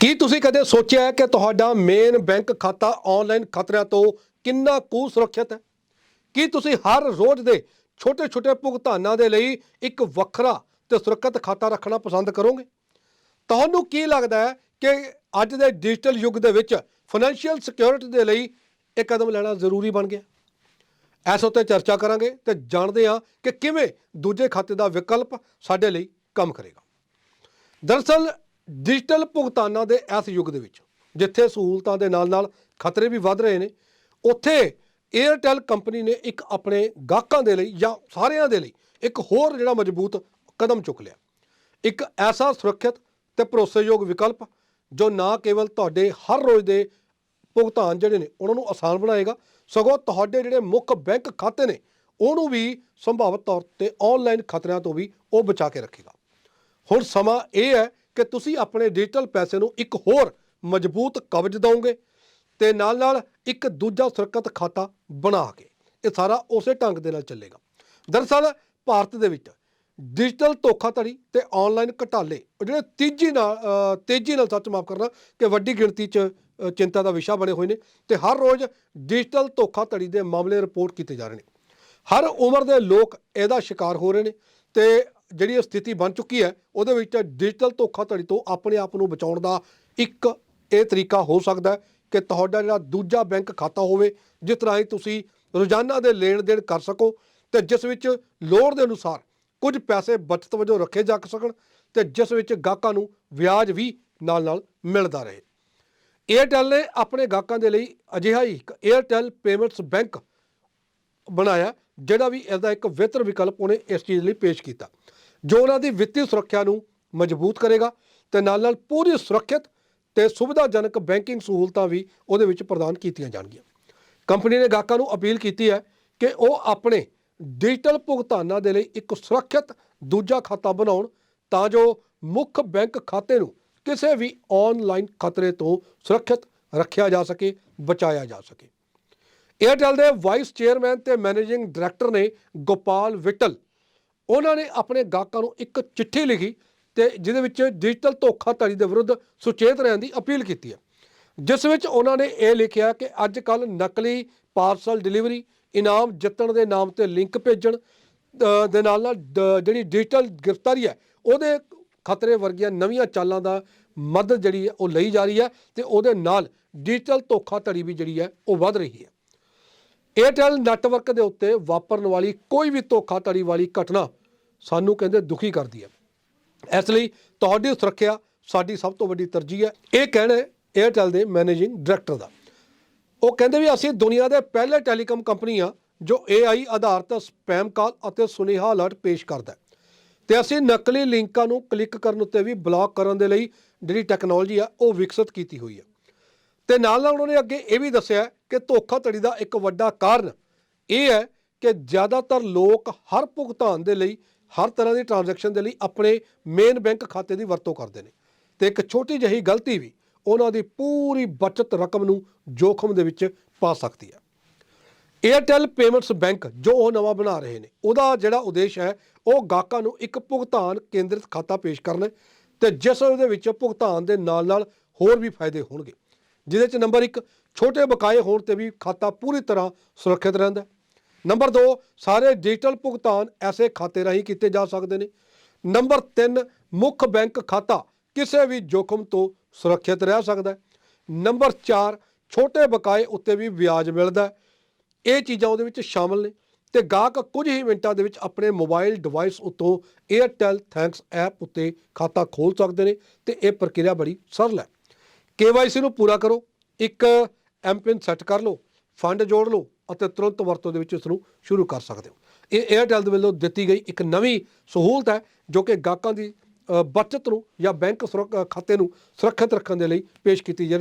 ਕੀ ਤੁਸੀਂ ਕਦੇ ਸੋਚਿਆ ਹੈ ਕਿ ਤੁਹਾਡਾ ਮੇਨ ਬੈਂਕ ਖਾਤਾ ਆਨਲਾਈਨ ਖਤਰਿਆਂ ਤੋਂ ਕਿੰਨਾ ਕੁ ਸੁਰੱਖਿਅਤ ਹੈ? ਕੀ ਤੁਸੀਂ ਹਰ ਰੋਜ਼ ਦੇ ਛੋਟੇ-ਛੋਟੇ ਭੁਗਤਾਨਾਂ ਦੇ ਲਈ ਇੱਕ ਵੱਖਰਾ ਤੇ ਸੁਰੱਖਿਅਤ ਖਾਤਾ ਰੱਖਣਾ ਪਸੰਦ ਕਰੋਗੇ? ਤੁਹਾਨੂੰ ਕੀ ਲੱਗਦਾ ਹੈ ਕਿ ਅੱਜ ਦੇ ਡਿਜੀਟਲ ਯੁੱਗ ਦੇ ਵਿੱਚ ਫਾਈਨੈਂਸ਼ੀਅਲ ਸਿਕਿਉਰਿਟੀ ਦੇ ਲਈ ਇਹ ਕਦਮ ਲੈਣਾ ਜ਼ਰੂਰੀ ਬਣ ਗਿਆ? ਇਸ ਉੱਤੇ ਚਰਚਾ ਕਰਾਂਗੇ ਤੇ ਜਾਣਦੇ ਹਾਂ ਕਿ ਕਿਵੇਂ ਦੂਜੇ ਖਾਤੇ ਦਾ ਵਿਕਲਪ ਸਾਡੇ ਲਈ ਕੰਮ ਕਰੇਗਾ। ਦਰਅਸਲ ਡਿਜੀਟਲ ਭੁਗਤਾਨਾਂ ਦੇ ਇਸ ਯੁੱਗ ਦੇ ਵਿੱਚ, ਜਿੱਥੇ ਸਹੂਲਤਾਂ ਦੇ ਨਾਲ-ਨਾਲ ਖਤਰੇ ਵੀ ਵੱਧ ਰਹੇ ਨੇ, ਉੱਥੇ 에ਅਰਟੈਲ ਕੰਪਨੀ ਨੇ ਇੱਕ ਆਪਣੇ ਗਾਹਕਾਂ ਦੇ ਲਈ ਜਾਂ ਸਾਰਿਆਂ ਦੇ ਲਈ ਇੱਕ ਹੋਰ ਜਿਹੜਾ ਮਜ਼ਬੂਤ ਕਦਮ ਚੁੱਕ ਲਿਆ। ਇੱਕ ਐਸਾ ਸੁਰੱਖਿਅਤ ਤੇ ਭਰੋਸੇਯੋਗ ਵਿਕਲਪ ਜੋ ਨਾ ਕੇਵਲ ਤੁਹਾਡੇ ਹਰ ਰੋਜ਼ ਦੇ ਭੁਗਤਾਨ ਜਿਹੜੇ ਨੇ, ਉਹਨਾਂ ਨੂੰ ਆਸਾਨ ਬਣਾਏਗਾ, ਸਗੋਂ ਤੁਹਾਡੇ ਜਿਹੜੇ ਮੁੱਖ ਬੈਂਕ ਖਾਤੇ ਨੇ, ਉਹਨੂੰ ਵੀ ਸੰਭਾਵਿਤ ਤੌਰ ਤੇ ਆਨਲਾਈਨ ਖਤਰਿਆਂ ਤੋਂ ਵੀ ਉਹ ਬਚਾ ਕੇ ਰੱਖੇਗਾ। ਹੁਣ ਸਮਾਂ ਇਹ ਹੈ ਕਿ ਤੁਸੀਂ ਆਪਣੇ ਡਿਜੀਟਲ ਪੈਸੇ ਨੂੰ ਇੱਕ ਹੋਰ ਮਜ਼ਬੂਤ ਕਵਜ਼ ਦਿਓਗੇ ਤੇ ਨਾਲ ਨਾਲ ਇੱਕ ਦੂਜਾ ਸੁਰੱਖਿਅਤ ਖਾਤਾ ਬਣਾ ਕੇ ਇਹ ਸਾਰਾ ਉਸੇ ਢੰਗ ਦੇ ਨਾਲ ਚੱਲੇਗਾ। ਦਰਅਸਲ ਭਾਰਤ ਦੇ ਵਿੱਚ ਡਿਜੀਟਲ ਧੋਖਾਧੜੀ ਤੇ ਆਨਲਾਈਨ ਘਟਾਲੇ ਜਿਹੜੇ ਤੇਜ਼ੀ ਨਾਲ ਤੇਜ਼ੀ ਨਾਲ ਸੱਚ ਮਾਫ ਕਰਨਾ ਕਿ ਵੱਡੀ ਗਿਣਤੀ 'ਚ ਚਿੰਤਾ ਦਾ ਵਿਸ਼ਾ ਬਣੇ ਹੋਏ ਨੇ ਤੇ ਹਰ ਰੋਜ਼ ਡਿਜੀਟਲ ਧੋਖਾਧੜੀ ਦੇ ਮਾਮਲੇ ਰਿਪੋਰਟ ਕੀਤੇ ਜਾ ਰਹੇ ਨੇ। ਹਰ ਉਮਰ ਦੇ ਲੋਕ ਇਹਦਾ ਸ਼ਿਕਾਰ ਹੋ ਰਹੇ ਨੇ ਤੇ ਜਿਹੜੀ ਇਹ ਸਥਿਤੀ ਬਣ ਚੁੱਕੀ ਹੈ, ਉਹਦੇ ਵਿੱਚ ਡਿਜੀਟਲ ਧੋਖਾਧੜੀ ਤੋਂ ਆਪਣੇ ਆਪ ਨੂੰ ਬਚਾਉਣ ਦਾ ਇੱਕ ਇਹ ਤਰੀਕਾ ਹੋ ਸਕਦਾ ਕਿ ਤੁਹਾਡਾ ਜਿਹੜਾ ਦੂਜਾ ਬੈਂਕ ਖਾਤਾ ਹੋਵੇ, ਜਿਸ ਰਾਹੀਂ ਤੁਸੀਂ ਰੋਜ਼ਾਨਾ ਦੇ ਲੈਣ ਦੇਣ ਕਰ ਸਕੋ ਤੇ ਜਿਸ ਵਿੱਚ ਲੋੜ ਦੇ ਅਨੁਸਾਰ ਕੁਝ ਪੈਸੇ ਬਚਤ ਵਜੋਂ ਰੱਖੇ ਜਾ ਸਕਣ ਤੇ ਜਿਸ ਵਿੱਚ ਗਾਹਕਾਂ ਨੂੰ ਵਿਆਜ ਵੀ ਨਾਲ-ਨਾਲ ਮਿਲਦਾ ਰਹੇ। ਏਅਰਟੈਲ ਨੇ ਆਪਣੇ ਗਾਹਕਾਂ ਦੇ ਲਈ ਅਜਿਹਾ ਹੀ ਇੱਕ ਏਅਰਟੈਲ ਪੇਮੈਂਟਸ ਬੈਂਕ ਬਣਾਇਆ, ਜਿਹੜਾ ਵੀ ਇਹਦਾ ਇੱਕ ਬਿਹਤਰ ਵਿਕਲਪ ਉਹਨੇ ਇਸ ਚੀਜ਼ ਲਈ ਪੇਸ਼ ਕੀਤਾ। ਜੋ ਉਹਨਾਂ ਦੀ ਵਿੱਤੀ ਸੁਰੱਖਿਆ ਨੂੰ ਮਜ਼ਬੂਤ ਕਰੇਗਾ ਤੇ ਨਾਲ ਨਾਲ ਪੂਰੀ ਸੁਰੱਖਿਅਤ ਤੇ ਸੁਵਿਧਾਜਨਕ ਬੈਂਕਿੰਗ ਸਹੂਲਤਾਂ ਵੀ ਉਹਦੇ ਵਿੱਚ ਪ੍ਰਦਾਨ ਕੀਤੀਆਂ ਜਾਣਗੀਆਂ। ਕੰਪਨੀ ਨੇ ਗਾਹਕਾਂ ਨੂੰ ਅਪੀਲ ਕੀਤੀ ਹੈ ਕਿ ਉਹ ਆਪਣੇ ਡਿਜੀਟਲ ਭੁਗਤਾਨਾਂ ਦੇ ਲਈ ਇੱਕ ਸੁਰੱਖਿਅਤ ਦੂਜਾ ਖਾਤਾ ਬਣਾਉਣ ਤਾਂ ਜੋ ਮੁੱਖ ਬੈਂਕ ਖਾਤੇ ਨੂੰ ਕਿਸੇ ਵੀ ਆਨਲਾਈਨ ਖਤਰੇ ਤੋਂ ਸੁਰੱਖਿਅਤ ਰੱਖਿਆ ਜਾ ਸਕੇ, ਬਚਾਇਆ ਜਾ ਸਕੇ। ਏਅਰਟੈਲ ਦੇ ਵਾਈਸ ਚੇਅਰਮੈਨ ਤੇ ਮੈਨੇਜਿੰਗ ਡਾਇਰੈਕਟਰ ਨੇ ਗੋਪਾਲ ਵਿਟਲ ਉਹਨਾਂ ਨੇ ਆਪਣੇ ਗਾਹਕਾਂ ਨੂੰ ਇੱਕ ਚਿੱਠੀ ਲਿਖੀ ਤੇ ਜਿਹਦੇ ਵਿੱਚ ਡਿਜੀਟਲ ਧੋਖਾਧੜੀ ਦੇ ਵਿਰੁੱਧ ਸੁਚੇਤ ਰਹਿਣ ਦੀ ਅਪੀਲ ਕੀਤੀ ਹੈ ਜਿਸ ਵਿੱਚ ਉਹਨਾਂ ਨੇ ਇਹ ਲਿਖਿਆ ਕਿ ਅੱਜ ਕੱਲ ਨਕਲੀ ਪਾਰਸਲ ਡਿਲੀਵਰੀ ਇਨਾਮ ਜਿੱਤਣ ਦੇ ਨਾਮ ਤੇ ਲਿੰਕ ਭੇਜਣ ਦੇ ਨਾਲ ਨਾਲ ਡ- ਜਿਹੜੀ ਡਿਜੀਟਲ ਗ੍ਰਿਫਤਾਰੀ ਹੈ, ਉਹਦੇ ਖਤਰੇ ਵਰਗੀਆਂ ਨਵੀਆਂ ਚਾਲਾਂ ਦਾ ਮਦਦ ਜਿਹੜੀ ਹੈ ਉਹ ਲਈ ਜਾ ਰਹੀ ਹੈ ਤੇ ਉਹਦੇ ਨਾਲ ਡਿਜੀਟਲ ਧੋਖਾਧੜੀ ਵੀ ਜਿਹੜੀ ਹੈ ਉਹ ਵੱਧ ਰਹੀ ਹੈ। ਏਅਰਟੈਲ ਨੈਟਵਰਕ ਦੇ ਉੱਤੇ ਵਾਪਰਨ ਵਾਲੀ ਕੋਈ ਵੀ ਧੋਖਾਧੜੀ ਵਾਲੀ ਘਟਨਾ ਸਾਨੂੰ ਕਹਿੰਦੇ ਦੁਖੀ ਕਰਦੀ ਹੈ। ਇਸ ਲਈ ਤੁਹਾਡੀ ਸੁਰੱਖਿਆ ਸਾਡੀ ਸਭ ਤੋਂ ਵੱਡੀ ਤਰਜੀਹ ਹੈ। ਇਹ ਕਹਿਣਾ ਹੈ ਏਅਰਟੈਲ ਦੇ ਮੈਨੇਜਿੰਗ ਡਾਇਰੈਕਟਰ ਦਾ। ਉਹ ਕਹਿੰਦੇ ਵੀ ਅਸੀਂ ਦੁਨੀਆ ਦੇ ਪਹਿਲੇ ਟੈਲੀਕਾਮ ਕੰਪਨੀ ਆ ਜੋ AI ਆਧਾਰਿਤ ਸਪੈਮ ਕਾਲ ਅਤੇ ਸੁਨੇਹਾ ਅਲਰਟ ਪੇਸ਼ ਕਰਦਾ ਹੈ। ਤੇ ਅਸੀਂ ਨਕਲੀ ਲਿੰਕਾਂ ਨੂੰ ਕਲਿੱਕ ਕਰਨ ਉੱਤੇ ਵੀ ਬਲੌਕ ਕਰਨ ਦੇ ਲਈ ਜਿਹੜੀ ਟੈਕਨੋਲੋਜੀ ਆ ਉਹ ਵਿਕਸਿਤ ਕੀਤੀ ਹੋਈ ਹੈ। ਤੇ ਨਾਲ ਨਾਲ ਉਹਨਾਂ ਨੇ ਅੱਗੇ ਇਹ ਵੀ ਦੱਸਿਆ ਕਿ ਧੋਖਾਧੜੀ ਦਾ ਇੱਕ ਵੱਡਾ ਕਾਰਨ ਇਹ ਹੈ ਕਿ ਜ਼ਿਆਦਾਤਰ ਲੋਕ ਹਰ ਭੁਗਤਾਨ ਦੇ ਲਈ, ਹਰ ਤਰ੍ਹਾਂ ਦੀ ਟ੍ਰਾਂਜੈਕਸ਼ਨ ਦੇ ਲਈ ਆਪਣੇ ਮੇਨ ਬੈਂਕ ਖਾਤੇ ਦੀ ਵਰਤੋਂ ਕਰਦੇ ਨੇ। ਤੇ ਇੱਕ ਛੋਟੀ ਜਿਹੀ ਗਲਤੀ ਵੀ ਉਹਨਾਂ ਦੀ ਪੂਰੀ ਬਚਤ ਰਕਮ ਨੂੰ ਜੋਖਮ ਦੇ ਵਿੱਚ ਪਾ ਸਕਦੀ ਹੈ। ਏਅਰਟੈਲ ਪੇਮੈਂਟਸ ਬੈਂਕ ਜੋ ਉਹ ਨਵਾਂ ਬਣਾ ਰਹੇ ਨੇ, ਉਹਦਾ ਜਿਹੜਾ ਉਦੇਸ਼ ਹੈ, ਉਹ ਗਾਹਕਾਂ ਨੂੰ ਇੱਕ ਭੁਗਤਾਨ ਕੇਂਦਰਿਤ ਖਾਤਾ ਪੇਸ਼ ਕਰਨਾ ਹੈ ਤੇ ਜਿਸ ਦੇ ਵਿੱਚ ਭੁਗਤਾਨ ਦੇ ਨਾਲ ਨਾਲ ਹੋਰ ਵੀ ਫਾਇਦੇ ਹੋਣਗੇ। ਜਿਹਦੇ ਚ ਨੰਬਰ 1 ਛੋਟੇ ਬਕਾਏ ਹੋਣ ਤੇ ਵੀ ਖਾਤਾ ਪੂਰੀ ਤਰ੍ਹਾਂ ਸੁਰੱਖਿਅਤ ਰਹਿੰਦਾ ਨੰਬਰ 2 ਸਾਰੇ ਡਿਜੀਟਲ ਭੁਗਤਾਨ ਐਸੇ ਖਾਤੇ ਰਾਹੀਂ ਕੀਤੇ ਜਾ ਸਕਦੇ ਨੇ। ਨੰਬਰ 3 ਮੁੱਖ ਬੈਂਕ ਖਾਤਾ ਕਿਸੇ ਵੀ ਜੋਖਮ ਤੋਂ ਸੁਰੱਖਿਅਤ ਰਹਿ ਸਕਦਾ ਨੰਬਰ 4 ਛੋਟੇ ਬਕਾਏ ਉੱਤੇ ਵੀ ਵਿਆਜ ਮਿਲਦਾ ਇਹ ਚੀਜ਼ਾਂ ਉਹਦੇ ਵਿੱਚ ਸ਼ਾਮਲ ਨੇ ਤੇ ਗਾਹਕ ਕੁਝ ਹੀ ਮਿੰਟਾਂ ਦੇ ਵਿੱਚ ਆਪਣੇ ਮੋਬਾਈਲ ਡਿਵਾਈਸ ਉੱਤੋਂ Airtel ਥੈਂਕਸ ਐਪ ਉੱਤੇ ਖਾਤਾ ਖੋਲ ਸਕਦੇ ਨੇ ਤੇ ਇਹ ਪ੍ਰਕਿਰਿਆ ਬੜੀ ਸਰਲ ਹੈ। KYC ਨੂੰ ਪੂਰਾ ਕਰੋ ਇੱਕ ਐਮਪਿਨ ਸੈੱਟ ਕਰ ਲਓ ਫੰਡ ਜੋੜ ਲਓ ਅਤੇ ਤੁਰੰਤ ਵਰਤੋਂ ਦੇ ਵਿੱਚ ਇਸ ਨੂੰ ਸ਼ੁਰੂ ਕਰ ਸਕਦੇ ਹੋ। ਇਹ Airtel ਦੇ ਵੱਲੋਂ ਦਿੱਤੀ ਗਈ ਇੱਕ ਨਵੀਂ ਸਹੂਲਤ ਹੈ ਜੋ ਕਿ ਗਾਹਕਾਂ ਦੀ ਅ, ਬਚਤ ਨੂੰ ਜਾਂ ਬੈਂਕ ਸੁਰੱਖ- ਖਾਤੇ ਨੂੰ ਸੁਰੱਖਿਅਤ ਰੱਖਣ ਦੇ ਲਈ ਪੇਸ਼ ਕੀਤੀ ਜਾ